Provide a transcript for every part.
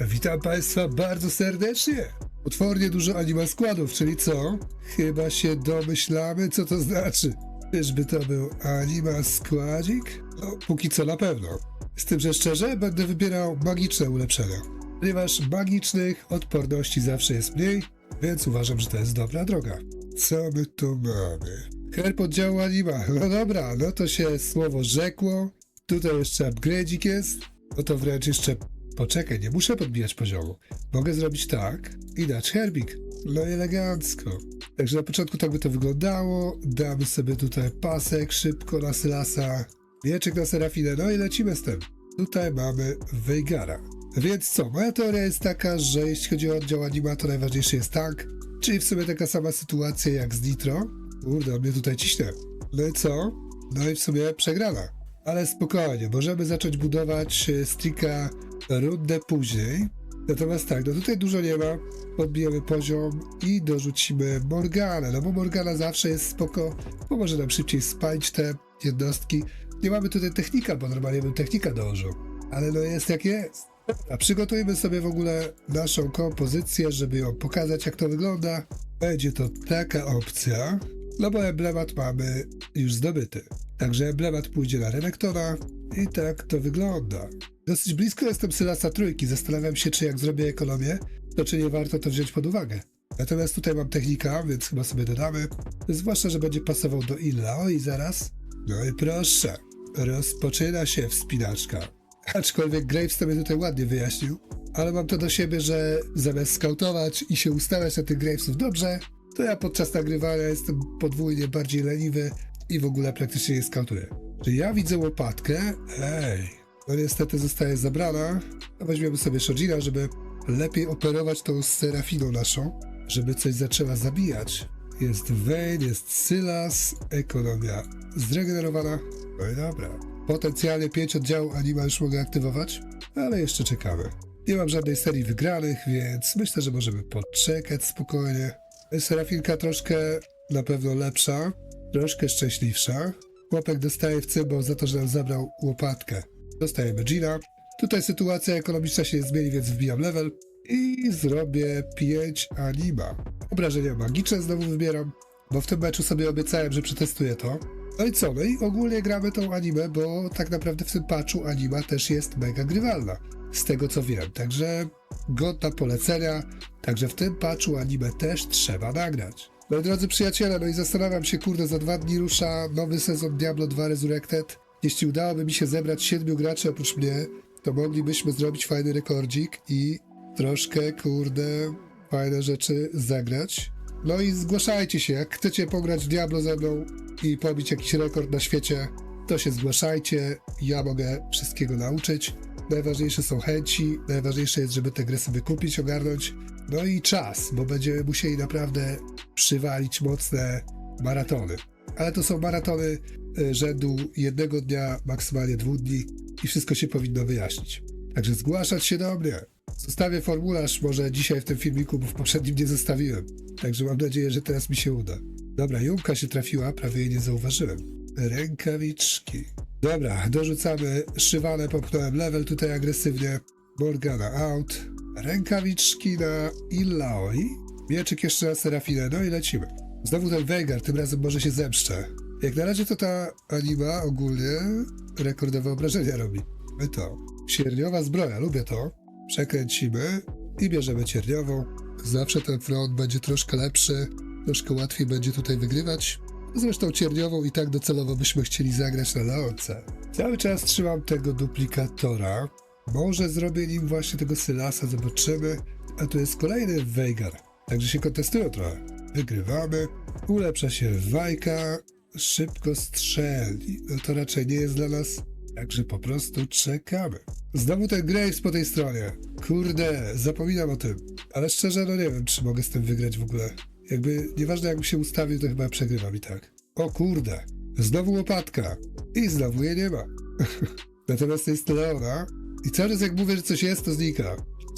Witam Państwa bardzo serdecznie. Potwornie dużo anima składów, czyli co? Chyba się domyślamy, co to znaczy. Czyżby to był anima składzik? No, póki co na pewno. Z tym, że szczerze, będę wybierał magiczne ulepszenia. Ponieważ magicznych odporności zawsze jest mniej, więc uważam, że to jest dobra droga. Co my tu mamy? Herb oddziału anima. No dobra, no to się słowo rzekło. Tutaj jeszcze upgrade'ik jest. No to wręcz jeszcze Poczekaj, nie muszę podbijać poziomu. Mogę zrobić tak i dać herbik. No elegancko. Także na początku tak by to wyglądało. Damy sobie tutaj pasek szybko na Sylasa. Mieczek na Serafinę. No i lecimy z tym. Tutaj mamy Veigara. Więc co, moja teoria jest taka, że jeśli chodzi o oddział anima, to najważniejszy jest tank. Czyli w sumie taka sama sytuacja jak z Nitro. Kurde, mnie tutaj ciśnie. No i co? No i w sumie przegrana. Ale spokojnie, możemy zacząć budować e, Strika rundę później. Natomiast tak, no tutaj dużo nie ma. Podbijemy poziom i dorzucimy Morganę, no bo Morgana zawsze jest spoko, pomoże nam szybciej spalić te jednostki. Nie mamy tutaj technika, bo normalnie bym technika dołożył. Ale no jest jak jest. A przygotujmy sobie w ogóle naszą kompozycję, żeby ją pokazać, jak to wygląda. Będzie to taka opcja, no bo emblemat mamy już zdobyty. Także emblemat pójdzie na Renektora i tak to wygląda. Dosyć blisko jestem Sylasa Trójki. Zastanawiam się, czy jak zrobię ekonomię, to czy nie warto to wziąć pod uwagę. Natomiast tutaj mam technika, więc chyba sobie dodamy. Zwłaszcza, że będzie pasował do Illa. O i zaraz. No i proszę. Rozpoczyna się wspinaczka. Aczkolwiek Graves to mnie tutaj ładnie wyjaśnił. Ale mam to do siebie, że zamiast skautować i się ustawiać na tych Gravesów dobrze, to ja podczas nagrywania jestem podwójnie bardziej leniwy i w ogóle praktycznie nie skautuję. Czy ja widzę łopatkę? Ej, no niestety zostaje zabrana. Weźmiemy sobie Shojina, żeby lepiej operować tą serafiną naszą, żeby coś zaczęła zabijać. Jest Vayne, jest Sylas, ekonomia zregenerowana. No i dobra. Potencjalnie 5 oddziałów anima już mogę aktywować, ale jeszcze czekamy. Nie mam żadnej serii wygranych, więc myślę, że możemy poczekać spokojnie. Serafinka troszkę na pewno lepsza, troszkę szczęśliwsza. Chłopak dostaje w cymbał za to, że nam zabrał łopatkę. Dostajemy Gina. Tutaj sytuacja ekonomiczna się zmieni, więc wbijam level i zrobię 5 anima. Obrażenia magiczne znowu wybieram, bo w tym meczu sobie obiecałem, że przetestuję to. No i co? No i ogólnie gramy tą animę, bo tak naprawdę w tym patchu anima też jest mega grywalna. Z tego co wiem, także godna polecenia. Także w tym patchu anime też trzeba nagrać. Moi drodzy przyjaciele, no i zastanawiam się, kurde, za dwa dni rusza nowy sezon Diablo 2 Resurrected. Jeśli udałoby mi się zebrać siedmiu graczy oprócz mnie, to moglibyśmy zrobić fajny rekordzik i troszkę, kurde, fajne rzeczy zagrać. No i zgłaszajcie się, jak chcecie pograć w Diablo ze mną i pobić jakiś rekord na świecie, to się zgłaszajcie, ja mogę wszystkiego nauczyć. Najważniejsze są chęci, najważniejsze jest, żeby te gry sobie kupić, ogarnąć. No i czas, bo będziemy musieli naprawdę przywalić mocne maratony. Ale to są maratony rzędu jednego dnia, maksymalnie dwóch dni i wszystko się powinno wyjaśnić. Także zgłaszać się do mnie. Zostawię formularz może dzisiaj w tym filmiku, bo w poprzednim nie zostawiłem. Także mam nadzieję, że teraz mi się uda. Dobra, Junka się trafiła, prawie jej nie zauważyłem. Rękawiczki. Dobra, dorzucamy szywane, popchnąłem level tutaj agresywnie. Morgana out. Rękawiczki na Illaoi. Mieczyk jeszcze na Serafinę, no i lecimy. Znowu ten Veigar, tym razem może się zemszczę. Jak na razie to ta anima ogólnie rekordowe obrażenia robi. My to. Sierniowa zbroja, lubię to. Przekręcimy i bierzemy cierniową. Zawsze ten front będzie troszkę lepszy, troszkę łatwiej będzie tutaj wygrywać. Zresztą cierniową i tak docelowo byśmy chcieli zagrać na laonce. Cały czas trzymam tego duplikatora. Może zrobię nim właśnie tego Sylasa, zobaczymy. A tu jest kolejny Veigar. Także się kontestują trochę. Wygrywamy. Ulepsza się Wajka. Szybko strzeli. No to raczej nie jest dla nas. Także po prostu czekamy. Znowu ten Graves po tej stronie. Kurde, zapominam o tym. Ale szczerze, no nie wiem, czy mogę z tym wygrać w ogóle. Jakby, nieważne jakbym się ustawił, to chyba przegrywam i tak. O kurde, znowu łopatka. I znowu jej nie ma. Natomiast jest Leona. I cały czas jak mówię, że coś jest, to znika.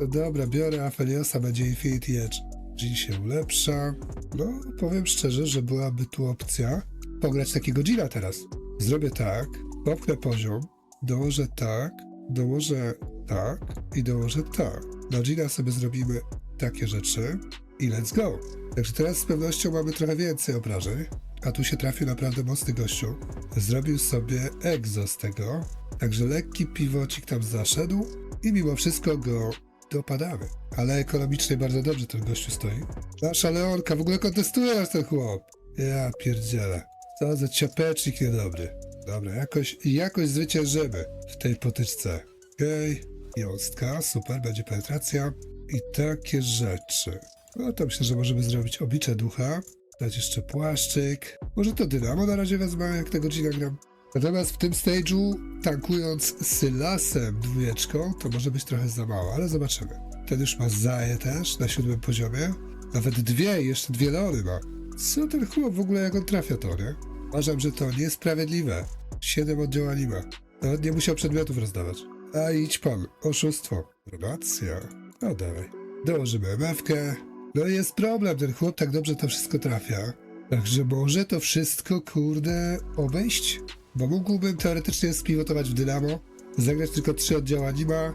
No dobra, biorę Afeliosa, będzie Infinity Edge. Jean się ulepsza. No, powiem szczerze, że byłaby tu opcja pograć takiego Gina teraz. Zrobię tak, popchnę poziom, dołożę tak, dołożę tak i dołożę tak. Na Gina sobie zrobimy takie rzeczy i let's go. Także teraz z pewnością mamy trochę więcej obrażeń, a tu się trafił naprawdę mocny gościu. Zrobił sobie egzo z tego, także lekki piwocik tam zaszedł i mimo wszystko go dopadamy. Ale ekonomicznie bardzo dobrze ten gościu stoi. Nasza Leonka, w ogóle kontestuje nas ten chłop. Ja pierdzielę. Co za ciapecznik niedobry. Dobra, jakoś, jakoś zwyciężymy w tej potyczce. Okej, jąstka, super, będzie penetracja. I takie rzeczy. No to myślę, że możemy zrobić oblicze ducha. Dać jeszcze płaszczyk. Może to dynamo na razie wezmę, jak tego Gina gram. Natomiast w tym stage'u, tankując Sylasem dwójeczką, to może być trochę za mało, ale zobaczymy. Ten już ma Zaję też na siódmym poziomie. Nawet dwie, jeszcze dwie Leony ma. Co ten chłop w ogóle, jak on trafia to, nie? Uważam, że to niesprawiedliwe. Siedem oddziałań ma. Nawet nie musiał przedmiotów rozdawać. A idź pan, oszustwo. Probacja. No dawaj. Dołożymy MF-kę. No jest problem, ten chłop tak dobrze to wszystko trafia. Także może to wszystko, kurde, obejść? Bo mógłbym teoretycznie spivotować w Dynamo, zagrać tylko trzy oddziały anima,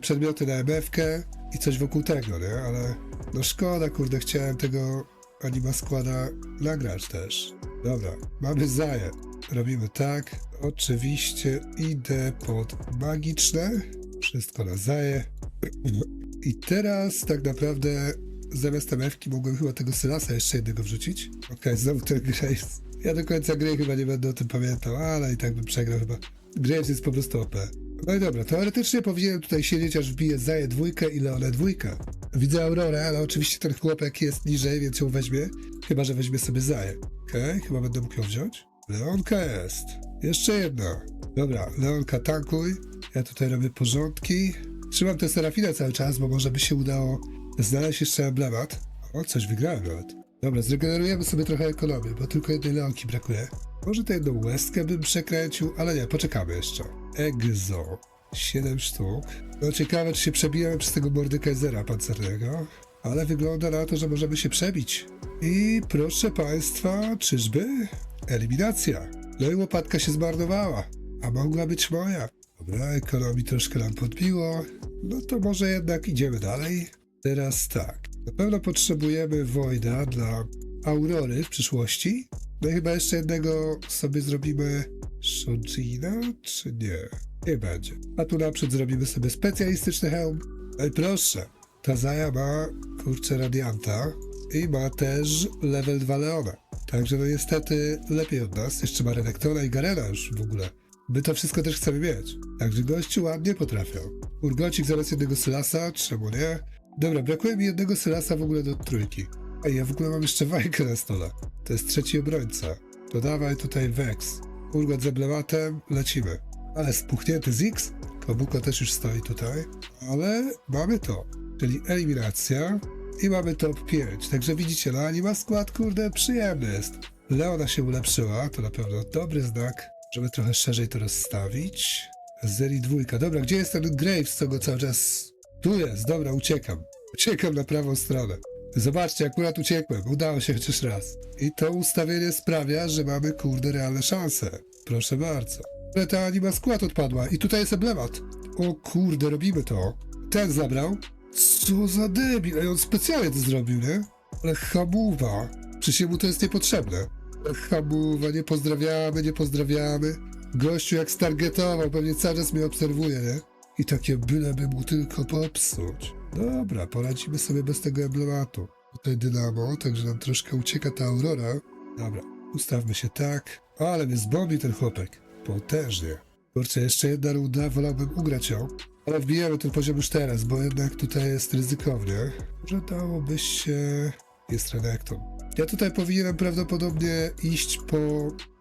przedmioty na MF-kę i coś wokół tego, nie? Ale no szkoda, kurde, chciałem tego anima składa nagrać też. Dobra, mamy zaję. Robimy tak. Oczywiście idę pod magiczne. Wszystko na zaję. I teraz tak naprawdę zamiast MF-ki mogłem chyba tego Sylasa jeszcze jednego wrzucić. Okej, znowu ten Graves. Ja do końca gry chyba nie będę o tym pamiętał, ale i tak bym przegrał chyba. Graves jest po prostu OP. No i dobra, teoretycznie powinienem tutaj siedzieć, aż wbiję Zaję dwójkę i Leonę dwójkę. Widzę Aurorę, ale oczywiście ten chłopek jest niżej, więc ją weźmie. Chyba, że weźmie sobie Zaję. Okej, chyba będę mógł ją wziąć. Leonka jest. Jeszcze jedna. Dobra, Leonka tankuj. Ja tutaj robię porządki. Trzymam tę Serafinę cały czas, bo może by się udało znaleźć jeszcze emblemat. O, coś wygrałem nawet. Dobra, zregenerujemy sobie trochę ekonomię, bo tylko jednej Leonki brakuje. Może tę jedną łezkę bym przekręcił, ale nie, poczekamy jeszcze. Egzo. 7 sztuk. No ciekawe, czy się przebijemy przez tego Mordekaisera pancernego, ale wygląda na to, że możemy się przebić. I proszę Państwa, czyżby? Eliminacja. No i łopatka się zmarnowała, a mogła być moja. Dobra, ekonomii troszkę nam podbiło. No to może jednak idziemy dalej. Teraz tak. Na pewno potrzebujemy Wojda dla Aurory w przyszłości. No i chyba jeszcze jednego sobie zrobimy Shojina, czy nie? Nie będzie. A tu naprzód zrobimy sobie specjalistyczny hełm. No i proszę, ta Zaja ma kurczę radianta i ma też level 2 Leona. Także no niestety lepiej od nas. Jeszcze ma Renektona i Garena już w ogóle. My to wszystko też chcemy mieć. Także gościu ładnie potrafią. Urgocik zamiast jednego Sylasa, czemu nie? Dobra, brakuje mi jednego Sylasa w ogóle do trójki. Ej, ja w ogóle mam jeszcze Wajkę na stole. To jest trzeci obrońca. To dawaj tutaj Vex. Urgot z emblematem, lecimy. Ale spuchnięty Zix. Kobuko też już stoi tutaj. Ale mamy to. Czyli eliminacja. I mamy top 5. Także widzicie, no anima skład, kurde, przyjemny jest. Leona się ulepszyła, to na pewno dobry znak, żeby trochę szerzej to rozstawić. Zeri dwójka. Dobra, gdzie jest ten Graves, co go cały czas... Tu jest, dobra, uciekam. Uciekam na prawą stronę. Zobaczcie, akurat uciekłem. Udało się chociaż raz. I to ustawienie sprawia, że mamy, kurde, realne szanse. Proszę bardzo. Ale ta anima skład odpadła. I tutaj jest emblemat. O kurde, robimy to. Ten zabrał. Co za debil. Ej, on specjalnie to zrobił, nie? Ale hamuwa. Przecież mu to jest niepotrzebne. Hamuwa, nie pozdrawiamy, nie pozdrawiamy. Gościu jak stargetował, pewnie cały czas mnie obserwuje, nie? I takie byleby mu tylko popsuć. Dobra, poradzimy sobie bez tego emblematu. Tutaj dynamo, także nam troszkę ucieka ta aurora. Dobra, ustawmy się tak. Ale mnie zbombi ten chłopek. Potężnie. Kurczę, jeszcze jedna runda, wolałbym ugrać ją. Ale wbijemy ten poziom już teraz, bo jednak tutaj jest ryzykownie. Może dałoby się... Jest Renekton. Ja tutaj powinienem prawdopodobnie iść po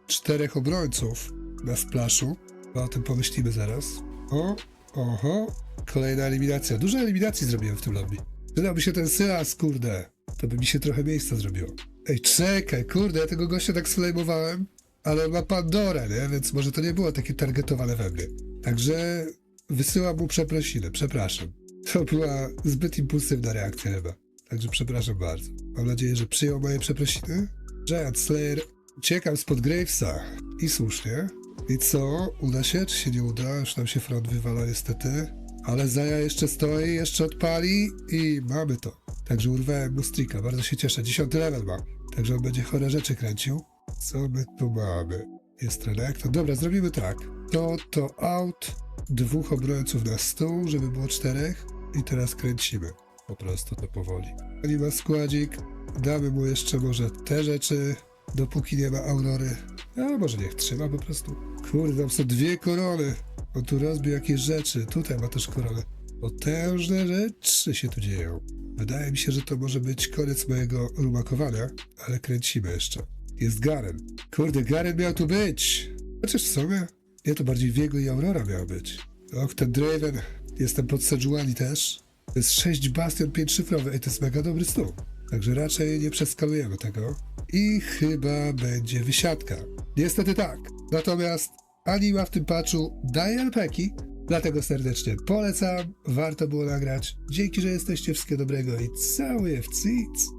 czterech obrońców na splaszu. No, o tym pomyślimy zaraz. O, oho, kolejna eliminacja. Dużo eliminacji zrobiłem w tym lobby. Przydałby się ten Sylas, kurde. To by mi się trochę miejsca zrobiło. Ej, czekaj, kurde, ja tego gościa tak sflejmowałem, ale ma Pandorę, nie? Więc może to nie było takie targetowane we mnie. Także wysyłam mu przeprosiny, przepraszam. To była zbyt impulsywna reakcja chyba. Także przepraszam bardzo. Mam nadzieję, że przyjął moje przeprosiny. Giant Slayer, uciekam spod Gravesa. I słusznie. I co? Uda się, czy się nie uda? Już nam się front wywala niestety. Ale Zaja jeszcze stoi, jeszcze odpali i mamy to. Także urwałem mu strika, bardzo się cieszę. Dziesiąty level ma. Także on będzie chore rzeczy kręcił. Co my tu mamy? Jest trenek. To dobra, zrobimy tak. To, to out. Dwóch obrońców na stół, żeby było czterech. I teraz kręcimy. Po prostu to powoli. Nie ma składzik. Damy mu jeszcze może te rzeczy, dopóki nie ma Aurory. A może niech trzyma po prostu. Kurde, tam są dwie korony. On tu rozbił jakieś rzeczy. Tutaj ma też koronę. Potężne rzeczy się tu dzieją. Wydaje mi się, że to może być koniec mojego rumakowania, ale kręcimy jeszcze. Jest Garen. Kurde, Garen miał tu być. Chociaż w sumie, nie, to bardziej Wiego i Aurora miał być. Och, ten Draven. Jestem pod Sejuani też. To jest 6 bastion, 5 szyfrowy. Ej, to jest mega dobry stół. Także raczej nie przeskalujemy tego. I chyba będzie wysiadka. Niestety tak. Natomiast anima w tym patchu daje alpeki, dlatego serdecznie polecam. Warto było nagrać. Dzięki, że jesteście. Wszystkiego dobrego i cały w cyc.